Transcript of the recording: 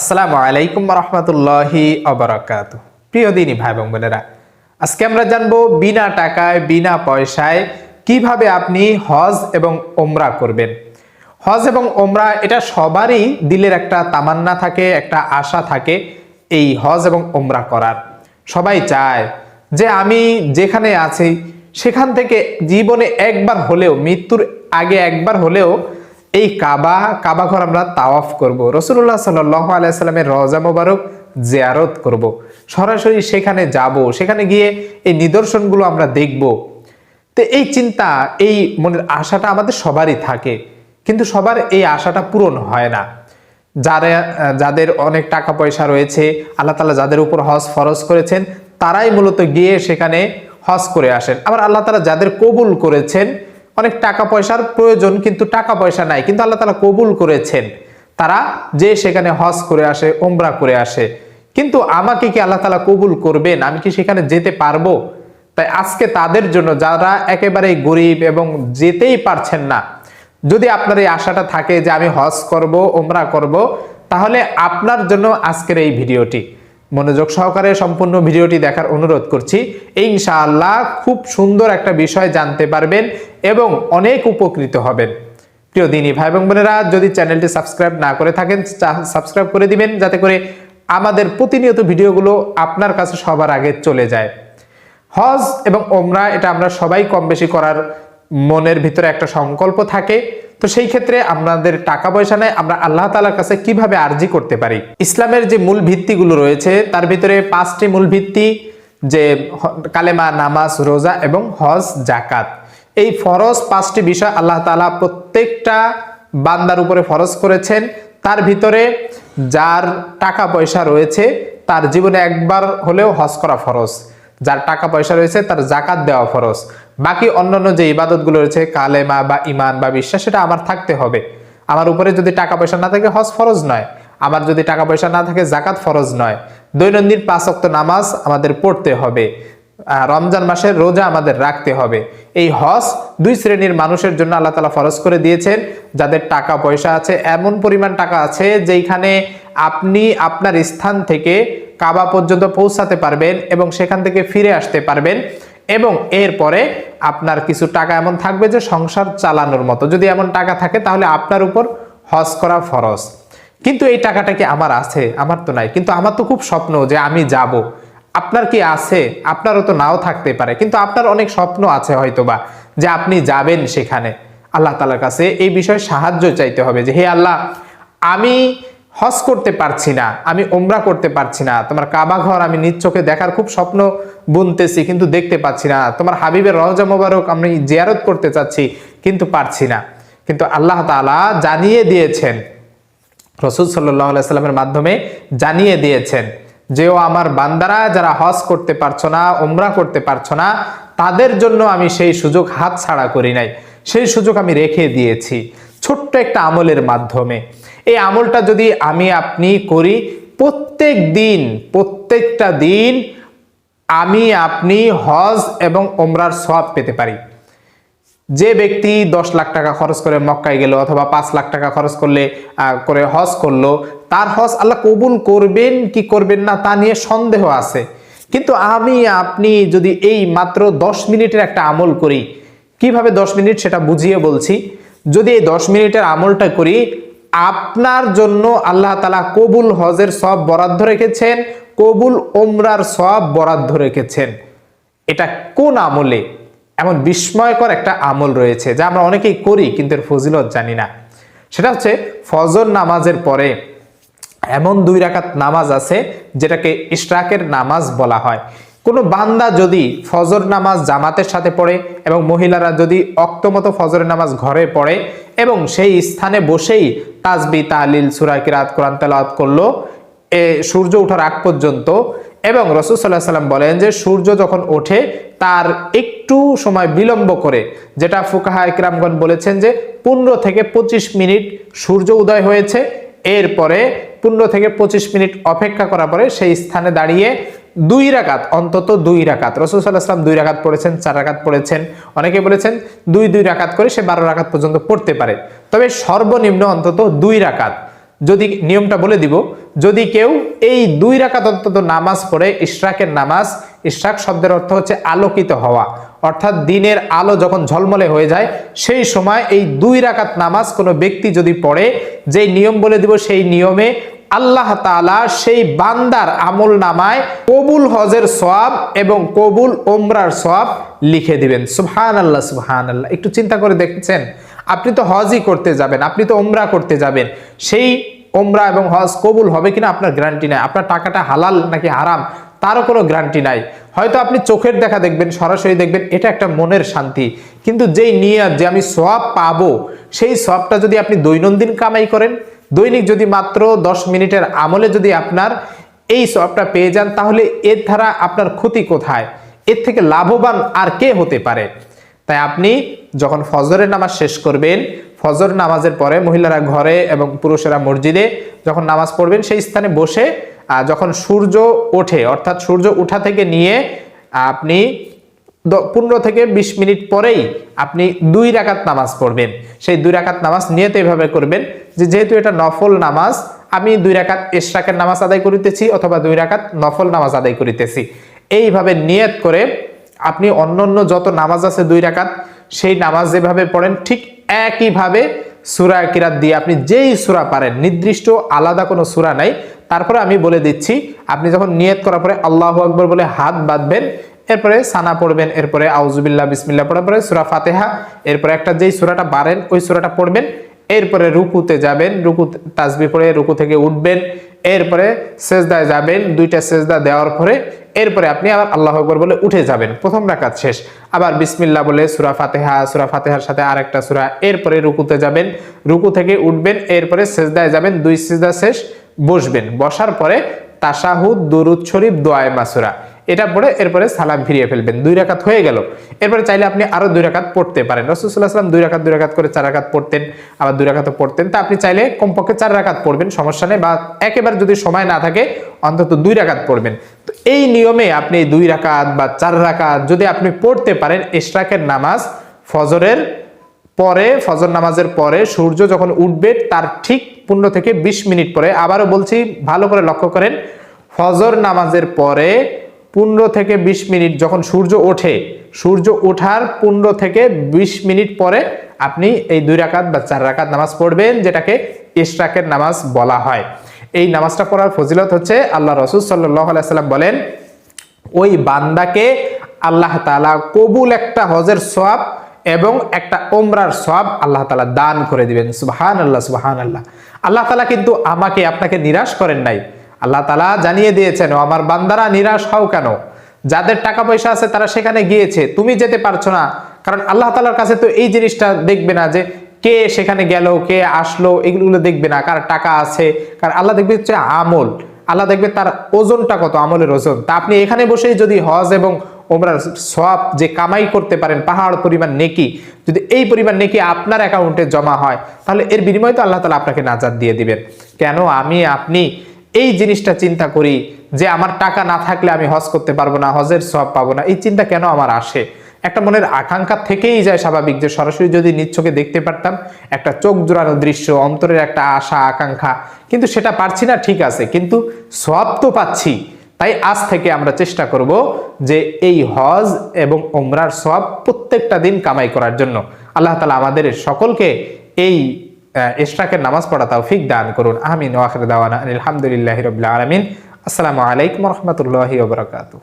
আসসালামু আলাইকুম রহমতুল্লাহি অবরাকাত প্রিয় দিনী ভাই বোন বোনেরা, আজকে আমরা জানব বিনা টাকায়, বিনা পয়সায় কীভাবে আপনি হজ এবং ওমরা করবেন। হজ এবং ওমরা, এটা সবারই দিলের একটা তামান্না থাকে, একটা আশা থাকে এই হজ এবং ওমরা করার। সবাই চায় যে আমি যেখানে আছি, সেখান থেকে জীবনে একবার হলেও, মৃত্যুর আগে একবার হলেও এই কাবা কাবা ঘর আমরা তাওয়াফ করব। রসুল্লাহ সাল্লাহ আলাইসাল্লামের রজা মোবারক জিয়ারত করব। সরাসরি সেখানে যাব, সেখানে গিয়ে এই নিদর্শনগুলো আমরা দেখব। তো এই চিন্তা, এই মনের আশাটা আমাদের সবারই থাকে, কিন্তু সবার এই আশাটা পূরণ হয় না। যারা, যাদের অনেক টাকা পয়সা রয়েছে, আল্লাহ তালা যাদের উপর হজ ফরজ করেছেন, তারাই মূলত গিয়ে সেখানে হজ করে আসেন। আবার আল্লাহ তালা যাদের কবুল করেছেন অনেক টাকা পয়সার প্রয়োজন, কিন্তু টাকা পয়সা নাই। কিন্তু আল্লাহ তালা কবুল করেছেন। তারা যে সেখানে হজ করে আসে ওমরা করে আসে। কিন্তু আমাকে কি আল্লাহ তালা কবুল করবেন? আমি কি সেখানে যেতে পারব? তাই আজকে তাদের জন্য যারা একেবারে গরিব এবং যেতেই পারছেন না, যদি আপনার এই আশাটা থাকে যে আমি হজ করব ওমরা করব, তাহলে আপনার জন্য আজকের এই ভিডিওটি। মনোযোগ সহকারে সম্পূর্ণ ভিডিওটি দেখার অনুরোধ করছি। ইনশাআল্লাহ খুব সুন্দর একটা বিষয় জানতে পারবেন এবং অনেক উপকৃত হবেন। প্রিয় দিনী ভাই এবং বোনেরা, যদি চ্যানেলটি সাবস্ক্রাইব না করে থাকেন সাবস্ক্রাইব করে দিবেন যাতে করে আমাদের প্রতিনিয়ত ভিডিওগুলো আপনার কাছে সবার আগে চলে যায়। হজ এবং ওমরা, এটা আমরা সবাই কম বেশি করার মনের ভিতরে একটা সংকল্প থাকে। তো সেই ক্ষেত্রে আমাদের টাকা পয়সা নেই আমরা আল্লাহ তালার কাছে কীভাবে আর্জি করতে পারি? ইসলামের যে মূল ভিত্তিগুলো রয়েছে, তার ভিতরে পাঁচটি মূল ভিত্তি, যে কালেমা, নামাজ, রোজা এবং হজ জাকাত এই ফরজ পাঁচটি বিষয় আল্লাহ তালা প্রত্যেকটা বান্দার উপরে ফরজ করেছেন। তার ভিতরে যার টাকা পয়সা রয়েছে, তার জীবনে একবার হলেও হজ করা ফরজ। যার টাকা পয়সা রয়েছে, তার জাকাত দেওয়া ফরজ। বাকি অন্যান্য যে ইবাদতগুলো রয়েছে, কালেমা বা ইমান বা বিশ্বাস, সেটা আমার থাকতে হবে। আমার উপরে যদি টাকা পয়সা না থাকে, হজ ফরজ নয়। আমার যদি টাকা পয়সা না থাকে জাকাত ফরজ নয়। দৈনন্দিন পাঁচ অক্ত নামাজ আমাদের পড়তে হবে। রমজান মাসের রোজা আমাদের রাখতে হবে। এই হজ দুই শ্রেণির মানুষের জন্য আল্লাহ তালা ফরজ করে দিয়েছেন। যাদের টাকা পয়সা আছে, এমন পরিমাণ টাকা আছে, যেইখানে আপনি আপনার স্থান থেকে কাবা পর্যন্ত পৌঁছাতে পারবেন এবং সেখান থেকে ফিরে আসতে পারবেন। এবং এরপরে আপনার কিছু টাকা এমন থাকবে যে সংসার চালানোর মতো। যদি এমন টাকা থাকে, তাহলে আপনার উপর হজ করা ফরজ। কিন্তু এই টাকাটা কি আমার আছে? আমার তো নাই। কিন্তু আমার তো খুব স্বপ্ন যে আমি যাব। আপনার কি আছে? আপনারও তো নাও থাকতে পারে। কিন্তু আপনার অনেক স্বপ্ন আছে হয়তোবা যে আপনি যাবেন সেখানে। আল্লাহ তালার কাছে এই বিষয়ে সাহায্য চাইতে হবে যে, হে আল্লাহ, আমি হজ করতে পারছি না, আমি ওমরা করতে পারছি না, তোমার কাবা ঘর আমি নিজ চোখে দেখার খুব স্বপ্ন বুনতেছি, কিন্তু দেখতে পাচ্ছি না, তোমার হাবিবের রহজা মোবারক আমি জিয়ারত করতে চাচ্ছি, কিন্তু পারছি না। কিন্তু আল্লাহ তালা জানিয়ে দিয়েছেন, রসুল সাল্লাহ সাল্লামের মাধ্যমে জানিয়ে দিয়েছেন যে ও আমার বান্দারা যারা হজ করতে পারছ না ওমরা করতে পারছ না, তাদের জন্য আমি সেই সুযোগ হাত ছাড়া করি নাই। সেই সুযোগ আমি রেখে দিয়েছি ছোট্ট একটা আমলের মাধ্যমে। এই আমলটা যদি আমি আপনি করি, প্রত্যেক দিন, প্রত্যেকটা দিন আমি আপনি হজ এবং ওমরার সব পেতে পারি। যে ব্যক্তি দশ লাখ টাকা খরচ করে মক্কায় গেল অথবা পাঁচ লাখ টাকা খরচ করলে করে হজ করল, তার হজ আল্লাহ কবুল করবেন, কি করবেন না তা নিয়ে সন্দেহ আছে। কিন্তু আমি, আপনি যদি এই মাত্র দশ মিনিটের একটা আমল করি, কীভাবে দশ মিনিট সেটা বুঝিয়ে বলছি? যদি এই দশ মিনিটের আমলটা করি, আপনার জন্য আল্লাহ তালা কবুল হজের সব বরাদ্দ রেখেছেন, কবুল ওমরার সব বরাদ্দ রেখেছেন। এটা কোন আমলে? এমন বিস্ময়কর একটা আমল রয়েছে, যা আমরা অনেকেই করি কিন্তু এর ফজিলত জানি না। সেটা হচ্ছে ফজর নামাজের পরে এমন দুই রাকাত নামাজ আছে, যেটাকে ইশরাকের নামাজ বলা হয়। কোনো বান্দা যদি ফজর নামাজ জামাতের সাথে পড়ে এবং মহিলারা যদি অক্তমতো ফজরের নামাজ ঘরে পড়ে এবং সেই স্থানে বসেই তাজবি তালিল সুরা কিরাত, কোরআন তেলাওয়াত করল সূর্য ওঠার আগ পর্যন্ত এবং রসুল সাল্লাহ সাল্লাম বলেন যে সূর্য যখন ওঠে তার একটু সময় বিলম্ব করে, যেটা ফুকাহা ইকরামগণ বলেছেন যে পনেরো থেকে পঁচিশ মিনিট সূর্য উদয় হয়েছে। এরপরে পনেরো থেকে পঁচিশ মিনিট অপেক্ষা করার পরে সেই স্থানে দাঁড়িয়ে দুই রাকাত, অন্তত দুই রাকাত, রসুল সাল্লাহ সাল্লাম দুই রাকাত পড়েছেন, চার রাকাত পড়েছেন। অনেকে বলেছেন দুই দুই রাকাত করে সে বারো রাকাত পর্যন্ত পড়তে পারে। তবে সর্বনিম্ন অন্তত দুই রাকাত। যদি নিয়মটা বলে দিব, যদি কেউ এই দুই রাকাত অন্তত নামাজ পড়ে, ইশরাকের নামাজ, ইশরাক শব্দের অর্থ হচ্ছে আলোকিত হওয়া, অর্থাৎ দিনের আলো যখন ঝলমলে হয়ে যায়, সেই সময় এই দুই রাকাত নামাজ কোনো ব্যক্তি যদি পড়ে, যেই নিয়ম বলে দিব সেই নিয়মে আল্লাহ তাআলা সেই বান্দার আমল নামায় কবুল হজের সওয়াব এবং কবুল ওমরার সওয়াব লিখে দিবেন। সুবহান আল্লাহ সুবহান আল্লাহ একটু চিন্তা করে দেখছেন? আপনি তো হজই করতে যাবেন, আপনি তো ওমরা করতে যাবেন। সেই ওমরা এবং হজ কবুল হবে কিনা আপনার গ্যারান্টি নাই। আপনার টাকাটা হালাল নাকি হারাম, তারও কোনো গ্যারান্টি নাই। হয়তো আপনি চোখের দেখা দেখবেন, সরাসরি দেখবেন, এটা একটা মনের শান্তি। কিন্তু যেই নিয়াত যে আমি সওয়াব পাবো, সেই সওয়াবটা যদি আপনি দৈনন্দিন কামাই করেন, দৈনিক যদি মাত্র দশ মিনিটের আমলে যদি আপনার এই সবটা পেয়ে যান, তাহলে এর দ্বারা আপনার ক্ষতি কোথায়? এর থেকে লাভবান আর কে হতে পারে? তাই আপনি যখন ফজরের নামাজ শেষ করবেন, ফজর নামাজের পরে মহিলারা ঘরে এবং পুরুষেরা মসজিদে যখন নামাজ পড়বেন, সেই স্থানে বসে যখন সূর্য ওঠে, অর্থাৎ সূর্য উঠা থেকে নিয়ে আপনি পনেরো থেকে বিশ মিনিট পরেই আপনি দুই রাকাত নামাজ পড়বেন। সেই দুই রাকাত নামাজ নিয়ত এইভাবে করবেন যে যেহেতু এটা নফল নামাজ, আমি দুই রাকাত এশরাকের নামাজ আদায় করিতেছি অথবা দুই রাকাত নফল নামাজ আদায় করিতেছি। এইভাবে নিয়ত করে আপনি অন্য অন্য যত নামাজ আছে দুই রাকাত, সেই নামাজ যেভাবে পড়েন, ঠিক একইভাবে সুরা কিরাত দিয়ে আপনি যেই সুরা পারেন, নির্দিষ্ট আলাদা কোনো সুরা নাই। তারপরে আমি বলে দিচ্ছি, আপনি যখন নিয়ত করার পরে আল্লাহ আকবর বলে হাত বাঁধবেন, এরপরে সানা পড়বেন, এরপরে আউজুবিল্লাহ বিসমিল্লা পড়ার পরে সুরা ফাতেহা, এরপরে একটা যেই সুরাটা বাড়েন, ওই সুরাটা পড়বেন। এরপরে রুকুতে যাবেন, রুকু তাসবি পড়ে রুকু থেকে উঠবেন, এরপরে সেজদায় যাবেন, দুইটা সেজদা দেওয়ার পরে এরপরে আপনি আবার আল্লাহ আকবর বলে উঠে যাবেন। প্রথম রাকাত শেষ। আবার বিসমিল্লাহ বলে সুরা ফাতেহা, সুরা ফাতেহার সাথে আরেকটা সুরা, এরপরে রুকুতে যাবেন, রুকু থেকে উঠবেন, এরপরে সেজদায় যাবেন, দুই সেজদা শেষ, বসবেন। বসার পরে তাসাহুদ দুরুদ শরীফ দোয়ায় মাসুরা এটা পড়ে এরপরে সালাম ফিরিয়ে ফেলবেন। দুই রাকাত হয়ে গেল। এরপরে চাইলে আপনি আরও দুই রাকাত পড়তে পারেন। সাল্লাম দুই রাকাত দুই রাকাত করে চার রাকাত পড়তেন, আবার দুই রাকাত পড়তেন। তা আপনি চাইলে কমপক্ষে চার রাকাত পড়বেন, সমস্যা নেই, বা একেবারে যদি সময় না থাকে, অন্তত দুই রাকাত পড়বেন। তো এই নিয়মে আপনি দুই রাকাত বা চার রাকাত যদি আপনি পড়তে পারেন ইশরাকের নামাজ ফজরের পরে, ফজর নামাজের পরে সূর্য যখন উঠবে, তার ঠিক পনেরো থেকে বিশ মিনিট পরে, আবারও বলছি, ভালো করে লক্ষ্য করেন, ফজর নামাজের পরে পনেরো থেকে বিশ মিনিট যখন সূর্য ওঠে, সূর্য ওঠার পনেরো থেকে বিশ মিনিট পরে আপনি এই দুই রাকাত বা চার রাকাত নামাজ পড়বেন, যেটাকে ইশরাকের নামাজ বলা হয়। এই নামাজটা পড়ার ফজিলত হচ্ছে আল্লাহ রসুল সাল্লাহ সাল্লাম বলেন, ওই বান্দাকে আল্লাহ তাআলা কবুল একটা হজের সওয়াব এবং একটা ওমরার সব আল্লাহ তালা দান করে দিবেন। সুবহান আল্লাহ সুবহান আল্লাহ আল্লাহ তাআলা কিন্তু আমাকে, আপনাকে নিরাশ করেন নাই। আল্লাহ তালা জানিয়ে দিয়েছেন আমার বান্দারা, নিরাশ হও কেন? যাদের টাকা পয়সা আছে তারা সেখানে গিয়েছে। তুমি যেতে পারছ না। কারণ আল্লাহ তালার কাছে তো এই জিনিসটা দেখবে না যে কে সেখানে গেল, কে আসলো, এগুলো দেখবে না। কার টাকা আছে কারণ আল্লাহ দেখবে হচ্ছে আমল। আল্লাহ দেখবে তার ওজনটা কত, আমলের ওজন। তা আপনি এখানে বসেই যদি হজ এবং ওমরার সব যে কামাই করতে পারেন, পাহাড়, পরিমাণ নেকি, যদি এই পরিমাণ নেকি আপনার অ্যাকাউন্টে জমা হয়, তাহলে এর বিনিময়ে তো আল্লাহ তালা আপনাকে নাজাদ দিয়ে দিবেন। কেন? আমি, আপনি এই জিনিসটা চিন্তা করি যে আমার টাকা না থাকলে আমি হজ করতে পারব না, হজের সব পাবো না। এই চিন্তা কেন আমার আসে? একটা মনের আকাঙ্ক্ষা থেকেই যায় স্বাভাবিক যে সরাসরি যদি চোখে দেখতে পারতাম, একটা চোখ জোড়ানো দৃশ্য, অন্তরের একটা আশা, আকাঙ্ক্ষা, কিন্তু সেটা পারছি না, ঠিক আছে, কিন্তু সব তো পাচ্ছি। তাই আজ থেকে আমরা চেষ্টা করব যে এই হজ এবং ওমরার সব প্রত্যেকটা দিন কামাই করার জন্য। আল্লাহ তালা আমাদের সকলকে এই এশরাকের নামাজ পড়া তৌফিক দান করুন। আমিন। ওয়াখির দাওয়ানা আলহামদুলিল্লাহ রবিল্লা আলমিন। আসসালামু আলাইকুম রহমতুল্লাহি ওবরাকাতু